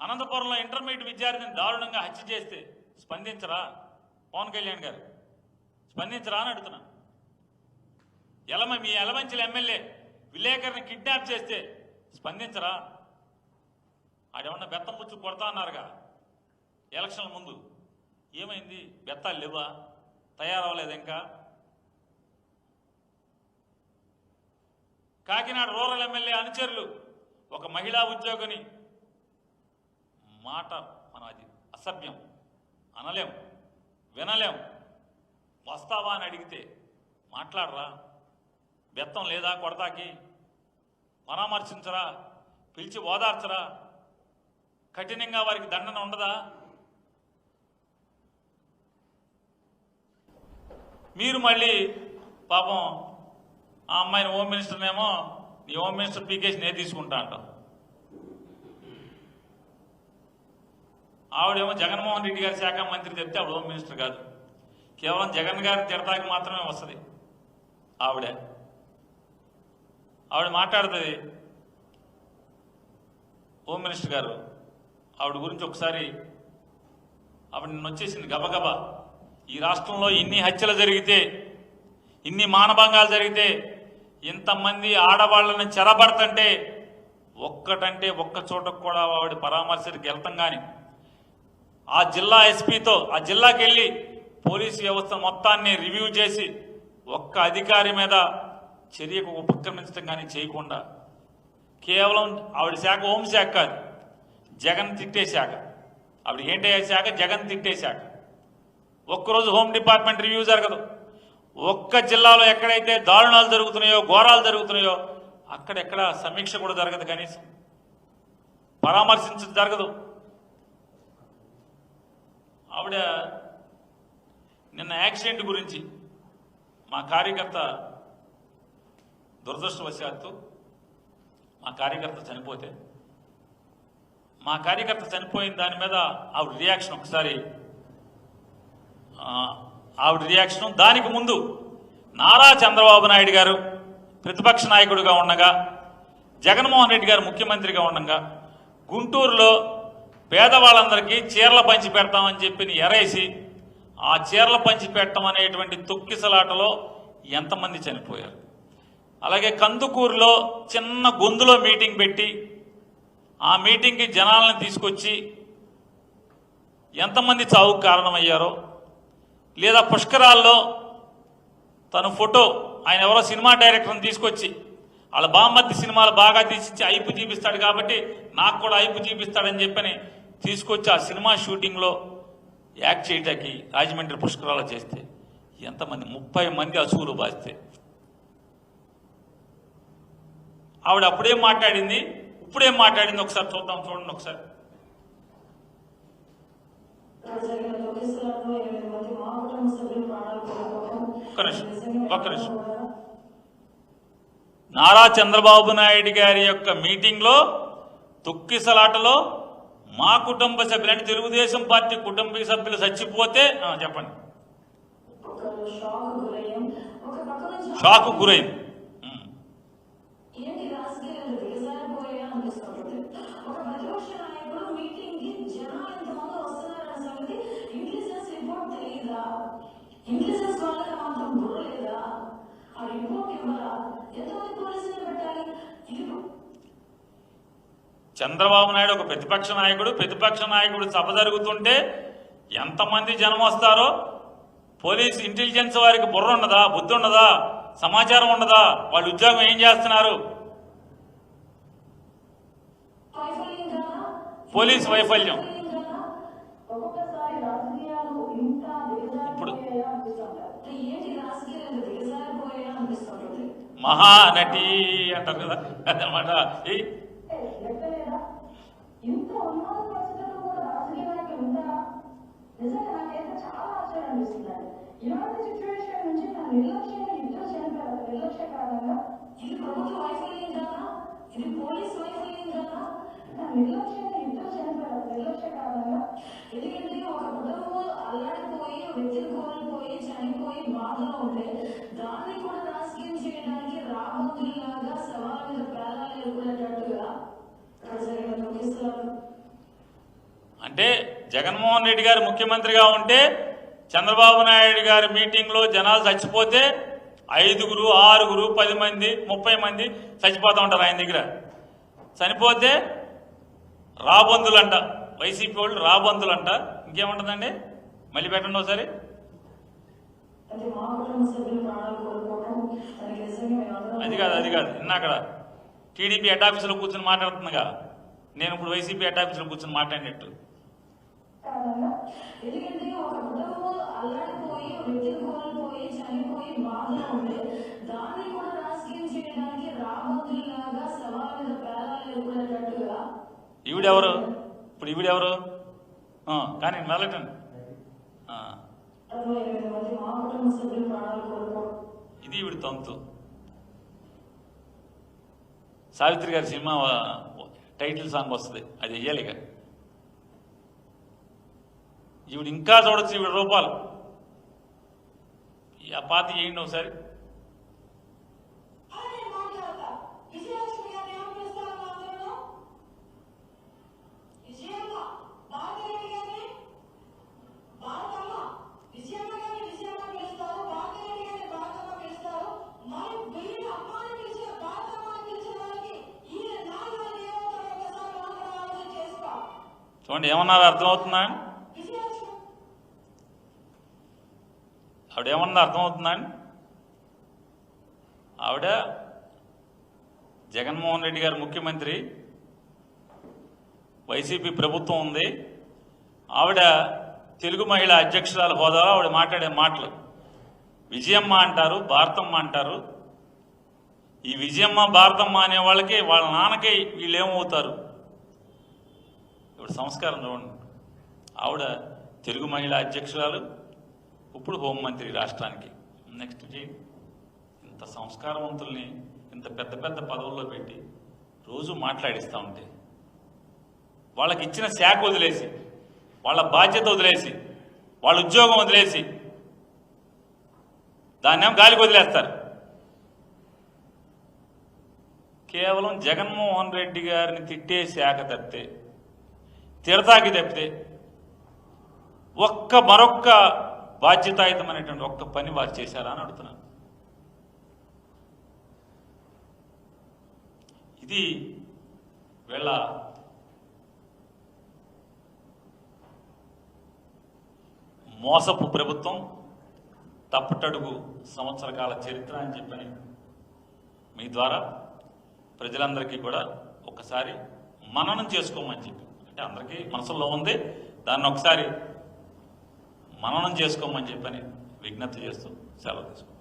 అనంతపురంలో ఇంటర్మీడియట్ విద్యార్థిని దారుణంగా హత్య చేస్తే స్పందించరా? పవన్ కళ్యాణ్ గారు. స్పందించరా అని అడుగుతున్నా. ఎలమ మీ ఎలమంచిల ఎమ్మెల్యే విలేకరిని కిడ్నాప్ చేస్తే స్పందించరా? ఆడేమన్నా బెత్తం పుచ్చు కొడతా అన్నారుగా. ఎలక్షన్ల ముందు. ఏమైంది? బెత్తాలు లేవా? తయారవ్వలేదు ఇంకా? కాకినాడ రూరల్ ఎమ్మెల్యే అనుచరులు ఒక మహిళా ఉద్యోగిని మాట మన అది అసభ్యం. అనలేం. వినలేం. వస్తావా అని అడిగితే మాట్లాడరా. బెత్తం లేదా కొడతాకి? పరామర్శించరా? పిలిచి ఓదార్చరా? కఠినంగా వారికి దండన ఉండదా? మీరు మళ్ళీ పాపం ఆ అమ్మాయిని హోమ్ మినిస్టర్నేమో నీ హోమ్ మినిస్టర్ పీకేసి నేను తీసుకుంటా అంటాం ఆవిడేమో జగన్మోహన్ రెడ్డి గారి శాఖ మంత్రి చెప్తే ఆవిడ హోమ్ మినిస్టర్ కాదు. కేవలం జగన్ గారి తిడతాకి మాత్రమే వస్తుంది ఆవిడ. ఆవిడ మాట్లాడుతుంది హోమ్ మినిస్టర్ గారు ఆవిడ గురించి ఒకసారి ఆవిడ నిన్న వచ్చేసింది గబగబా. ఈ రాష్ట్రంలో ఇన్ని హత్యలు జరిగితే ఇన్ని మానభంగాలు జరిగితే ఇంతమంది ఆడవాళ్ళని చెరబడతంటే ఒక్కటంటే ఒక్క చోటకు కూడా ఆవిడ పరామర్శకి వెళ్తాం కానీ ఆ జిల్లా ఎస్పీతో ఆ జిల్లాకి వెళ్ళి పోలీసు వ్యవస్థ మొత్తాన్ని రివ్యూ చేసి ఒక్క అధికారి మీద చర్యకు ఉపక్రమించడం కానీ చేయకుండా కేవలం ఆవిడ శాఖ హోంశాఖ కాదు జగన్ తిట్టే శాఖ. ఆవిడ ఏంటి శాఖ? జగన్ తిట్టే శాఖ. ఒక్కరోజు హోమ్ డిపార్ట్మెంట్ రివ్యూ జరగదు. ఒక్క జిల్లాలో ఎక్కడైతే దారుణాలు జరుగుతున్నాయో ఘోరాలు జరుగుతున్నాయో అక్కడెక్కడ సమీక్ష కూడా జరగదు కనీసం. పరామర్శించడం జరగదు. ఆవిడ నిన్న యాక్సిడెంట్ గురించి మా కార్యకర్త దురదృష్టవశాత్తు మా కార్యకర్త చనిపోతే మా కార్యకర్త చనిపోయిన దాని మీద ఆవిడ రియాక్షన్ ఒకసారి ఆవిడ రియాక్షన్ దానికి ముందు నారా చంద్రబాబు నాయుడు గారు ప్రతిపక్ష నాయకుడిగా ఉండగా జగన్మోహన్ రెడ్డి గారు ముఖ్యమంత్రిగా ఉండగా గుంటూరులో పేదవాళ్ళందరికీ చీరల పంచి పెడతామని చెప్పి ఎరేసి ఆ చీరల పంచి పెట్టడం అనేటువంటి తొక్కిసలాటలో ఎంతమంది చనిపోయారు? అలాగే కందుకూరులో చిన్న గొంతులో మీటింగ్ పెట్టి ఆ మీటింగ్కి జనాలను తీసుకొచ్చి ఎంతమంది చావుకు కారణమయ్యారో లేదా పుష్కరాల్లో తన ఫోటో ఆయన ఎవరో సినిమా డైరెక్టర్ని తీసుకొచ్చి వాళ్ళ బామ్మర్ది సినిమాలు బాగా తీసి ఐపు చూపిస్తాడు కాబట్టి నాకు కూడా ఐపు చూపిస్తాడని చెప్పని తీసుకొచ్చి ఆ సినిమా షూటింగ్లో యాక్ట్ చేయటానికి రాజమండ్రి పుష్కరాలు చేస్తే ఎంతమంది? ముప్పై మంది అసూలు బాస్తే ఆవిడ అప్పుడేం మాట్లాడింది ఇప్పుడేం మాట్లాడింది ఒకసారి చూద్దాం చూడండి ఒకసారి. ఒక్క నిమిషం ఒక్క నిమిషం. నారా చంద్రబాబు నాయుడు గారి యొక్క మీటింగ్లో తొక్కిసలాటలో మా కుటుంబ సభ్యులు అంటే తెలుగుదేశం పార్టీ కుటుంబ సభ్యులు చచ్చిపోతే చెప్పండి. ఒక షాక్ గురైంది ఇంగ్లీష్ ఆ ఎంతమంది పోలీసులు పెట్టాలి? చంద్రబాబు నాయుడు ఒక ప్రతిపక్ష నాయకుడు. ప్రతిపక్ష నాయకుడు సభ జరుగుతుంటే ఎంతమంది జనం వస్తారో? పోలీస్ ఇంటెలిజెన్స్ వారికి బుర్ర ఉండదా బుద్ధి ఉండదా సమాచారం ఉండదా వాళ్ళు ఉద్యోగం ఏం చేస్తున్నారు? పోలీస్ వైఫల్యం. ఇప్పుడు- మహానటి అంటారు కదా అదనమాట ఇది ఇది పోలీస్ ఎందుకంటే ఒక కుటుంబం అల్లాడిపోయి చనిపోయి బాధలో ఉంటే దాన్ని కూడా రాజకీయం చేయడానికి రాబందులాగా సవాళ్ళ మీద ప్రాణాలు ఎదుర్కొనేటట్టుగా అంటే జగన్మోహన్ రెడ్డి గారు ముఖ్యమంత్రిగా ఉంటే చంద్రబాబు నాయుడు గారి మీటింగ్లో జనాలు చచ్చిపోతే ఐదుగురు ఆరుగురు పది మంది ముప్పై మంది చచ్చిపోతూ ఉంటారు ఆయన దగ్గర. చనిపోతే రాబందులంట. వైసీపీ వాళ్ళు రాబందులంట. ఇంకేముంటుందండి? మళ్ళీ పెట్టండి ఒకసారి అంటే మా కుటుంబ సభ్యులు ప్రాణాలు కోల్పోవడం దానికి నిజంగా మేమందరం అది కాదు అది కాదు. ఇందాకడ టీడీపీ హెడ్ ఆఫీసులో కూర్చొని మాట్లాడుతుందిగా. నేను ఇప్పుడు వైసీపీ హెడ్ ఆఫీసులో కూర్చొని మాట్లాడినట్టు. ఈవిడెవరు? ఇప్పుడు ఈవిడెవరు? కానీ ఆ, అరవై ఎనిమిది మంది మా కుటుంబ సభ్యులు ప్రాణాలు కోల్పోవడం. ఇది ఈవిడ తంతు. సావిత్రి గారి సినిమా టైటిల్ సాంగ్ వస్తుంది. అది వెయ్యాలి ఈవిడ ఇంకా చూడొచ్చు ఈవిడ రూపాలు. ఆ పాత చేయండి ఒకసారి అదే మాట్లాడతా విజయలక్ష్మి గారిని ఏమని పిలుస్తారు అందరూ విజయమ్మ భాగ్యరెడ్డి గారిని భారతమ్మ విజయమ్మ గారిని విజయమ్మ పిలుస్తారు భాగ్యరెడ్డి గారిని భారతమ్మ పిలుస్తారు మరి వీరిని అమ్మాని పిలిచిన భారతమ్మ అని పిలిచిన వాళ్ళకి ఈ నాలుగు ఏమవుతారో ఒకసారి మనం కూడా ఆలోచన చేసుకో చూడండి ఏమన్నారు? అర్థమవుతుందా? ఆవిడ ఏమన్నా అర్థమవుతుందా? అండి ఆవిడ జగన్మోహన్ రెడ్డి గారు ముఖ్యమంత్రి వైసీపీ ప్రభుత్వం ఉంది. ఆవిడ తెలుగు మహిళ అధ్యక్షురాల హోదాలో ఆవిడ మాట్లాడే మాటలు. విజయమ్మ అంటారు భారతమ్మ అంటారు. ఈ విజయమ్మ భారతమ్మ అనే వాళ్ళకి వాళ్ళ నాన్నకి వీళ్ళు ఏమవుతారు ఇప్పుడు సంస్కారం చూడండి. ఆవిడ తెలుగు మహిళా అధ్యక్షురాలు ఇప్పుడు హోంమంత్రి రాష్ట్రానికి. నెక్స్ట్ చేయండి ఇంత సంస్కారవంతుల్ని ఇంత పెద్ద పెద్ద పదవుల్లో పెట్టి రోజు మాట్లాడిస్తూ ఉంటే వాళ్ళకి ఇచ్చిన శాఖ వదిలేసి వాళ్ళ బాధ్యత వదిలేసి వాళ్ళ ఉద్యోగం వదిలేసి దాన్నేమో గాలికి వదిలేస్తారు. కేవలం జగన్మోహన్ రెడ్డి గారిని తిట్టే శాఖ తప్పితే తీరతాకి తప్పితే ఒక్క మరొక్క బాధ్యతాయుతమైనటువంటి ఒక్క పని వారు చేశారా అని అడుగుతున్నాను. ఇది వీళ్ళ మోసపు ప్రభుత్వం తప్పటడుగు సంవత్సర కాల చరిత్ర అని చెప్పని మీ ద్వారా ప్రజలందరికీ కూడా ఒకసారి మననం చేసుకోమని చెప్పి అంటే అందరికీ మనసులో ఉంది. దాన్ని ఒకసారి మననం చేసుకోమని చెప్పని విజ్ఞప్తి చేస్తూ సెలవు తీసుకుంటాం